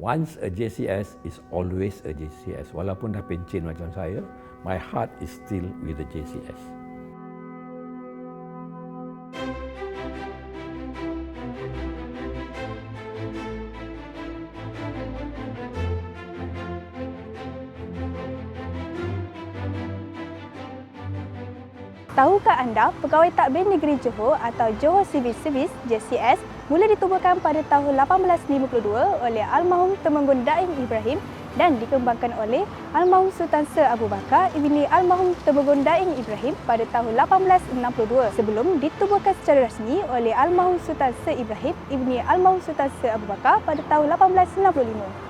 Once a JCS is always a JCS. Walaupun dah pencen macam saya, my heart is still with the JCS. Tahukah anda Pegawai Takbir Negeri Johor atau Johor Civil Service JCS mula ditubuhkan pada tahun 1852 oleh almarhum Temenggung Daim Ibrahim dan dikembangkan oleh almarhum Sultan Sir Abu Bakar ibni almarhum Temenggung Daim Ibrahim pada tahun 1862 sebelum ditubuhkan secara rasmi oleh almarhum Sultan Sir Ibrahim ibni almarhum Sultan Sir Abu Bakar pada tahun 1895.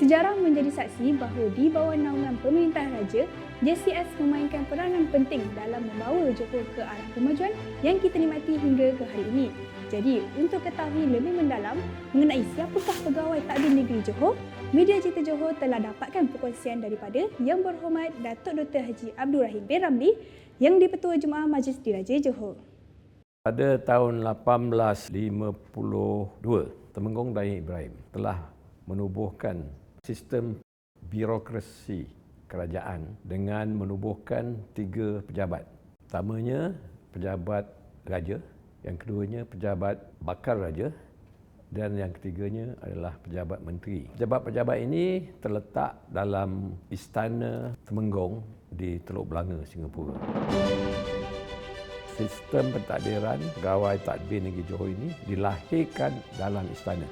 Sejarah menjadi saksi bahawa di bawah naungan pemerintahan raja, JCS memainkan peranan penting dalam membawa Johor ke arah kemajuan yang kita nikmati hingga ke hari ini. Jadi, untuk ketahui lebih mendalam mengenai siapakah pegawai takbir negeri Johor, Media Cerita Johor telah dapatkan perkongsian daripada Yang Berhormat Datuk Dr. Haji Abdul Rahim bin Ramli yang di-Pertua Jemaah Majlis Diraja Johor. Pada tahun 1852, Temenggung Daim Ibrahim telah menubuhkan sistem birokrasi kerajaan dengan menubuhkan tiga pejabat. Pertamanya pejabat raja, yang keduanya pejabat bakal raja dan yang ketiganya adalah pejabat menteri. Pejabat-pejabat ini terletak dalam istana Temenggung di Teluk Belanga, Singapura. Sistem pentadbiran pegawai tadbir negeri Johor ini dilahirkan dalam istana.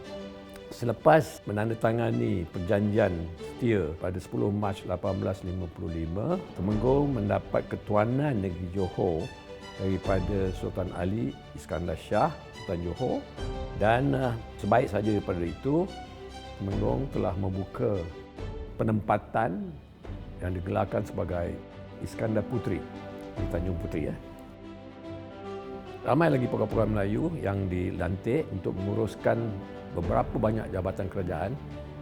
Selepas menandatangani perjanjian setia pada 10 Mac 1855, Temenggung mendapat ketuanan negeri Johor daripada Sultan Ali Iskandar Shah, Sultan Johor dan uh, sebaik saja daripada itu, Temenggung telah membuka penempatan yang digelarkan sebagai Iskandar Puteri di Tanjung Puteri. Ya. Ramai lagi pegawai-pegawai Melayu yang dilantik untuk menguruskan beberapa banyak jabatan kerajaan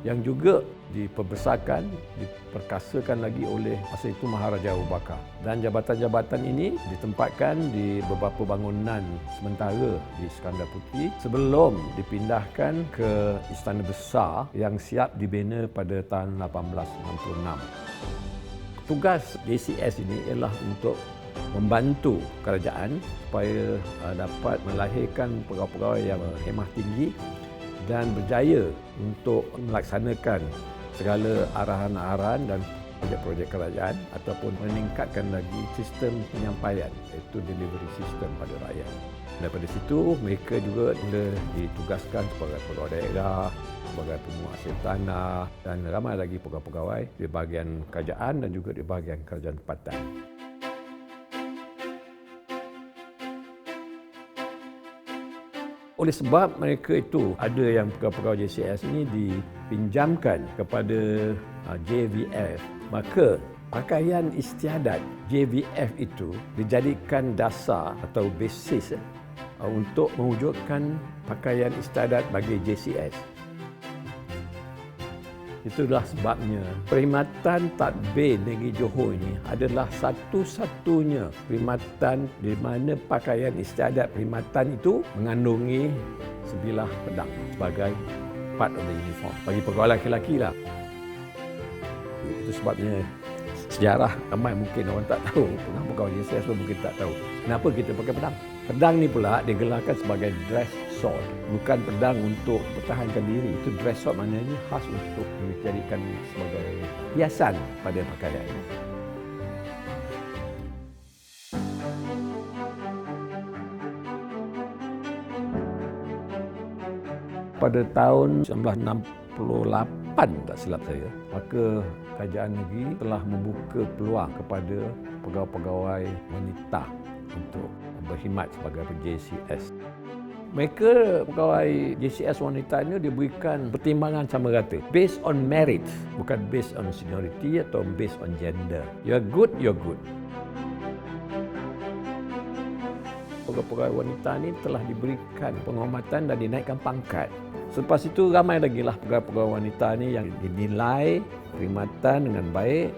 yang juga diperbesarkan, diperkasakan lagi oleh masa itu Maharaja Abu Bakar. Dan jabatan-jabatan ini ditempatkan di beberapa bangunan sementara di Iskandar Puteri sebelum dipindahkan ke Istana Besar yang siap dibina pada tahun 1866. Tugas JCS ini ialah untuk membantu kerajaan supaya uh, dapat melahirkan pegawai-pegawai yang berhemah tinggi dan berjaya untuk melaksanakan segala arahan-arahan dan projek-projek kerajaan ataupun meningkatkan lagi sistem penyampaian iaitu delivery system pada rakyat. Daripada situ mereka juga ditugaskan sebagai pegawai daerah, sebagai penguasa tanah dan ramai lagi pegawai-pegawai di bahagian kerajaan dan juga di bahagian kerajaan tempatan. Oleh sebab mereka itu ada yang pegawai-pegawai JCS ini dipinjamkan kepada uh, JVF, maka pakaian istiadat JVF itu dijadikan dasar atau basis uh, untuk mewujudkan pakaian istiadat bagi JCS. Itulah sebabnya perkhidmatan tadbir negeri Johor ini adalah satu-satunya perkhidmatan di mana pakaian istiadat perkhidmatan itu mengandungi sebilah pedang sebagai part of the uniform. Bagi pegawai lelaki-lelaki lah. Itu sebabnya sejarah ramai mungkin orang tak tahu. Kenapa pegawai JCS pun mungkin tak tahu. Kenapa kita pakai pedang? Pedang ni pula digelarkan sebagai dress sword. Bukan pedang untuk pertahankan diri. Itu dress sword maknanya khas untuk dijadikan sebagai hiasan pada pakaian. Pada tahun 1968 tak silap saya, maka kerajaan negeri telah membuka peluang kepada pegawai-pegawai wanita untuk berkhidmat sebagai JCS. Mereka pegawai JCS wanita ini diberikan pertimbangan sama rata. Based on merit, bukan based on seniority atau based on gender. You're good, you're good. Pegawai-pegawai wanita ini telah diberikan penghormatan dan dinaikkan pangkat. Selepas itu ramai lagi lah pegawai-pegawai wanita ini yang dinilai perkhidmatan dengan baik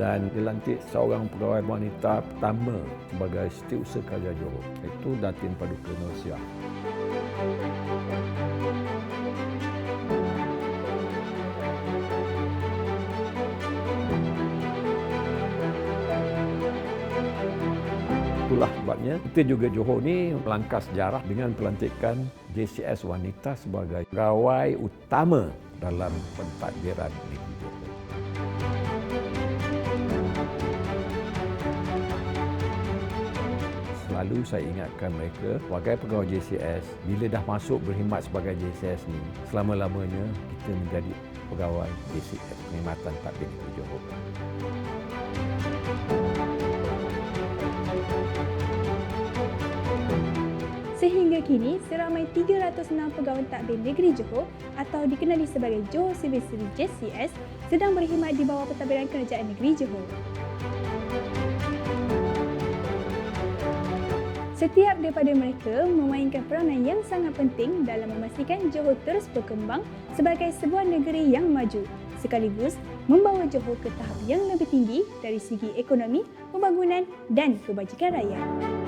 dan dilantik seorang pegawai wanita pertama sebagai setiausaha kerajaan Johor. Itu Datin Paduka Norsia. Itulah sebabnya kita juga Johor ni melangkah sejarah dengan pelantikan JCS wanita sebagai pegawai utama dalam pentadbiran negeri Johor. Selalu saya ingatkan mereka sebagai pegawai JCS bila dah masuk berkhidmat sebagai JCS ni selama-lamanya kita menjadi pegawai JCS Perkhidmatan Negeri Johor. Sehingga kini, seramai 306 pegawai takbir negeri Johor atau dikenali sebagai Johor Civil Service JCS sedang berkhidmat di bawah pentadbiran Kerajaan Negeri Johor. Setiap daripada mereka memainkan peranan yang sangat penting dalam memastikan Johor terus berkembang sebagai sebuah negeri yang maju sekaligus membawa Johor ke tahap yang lebih tinggi dari segi ekonomi, pembangunan dan kebajikan rakyat.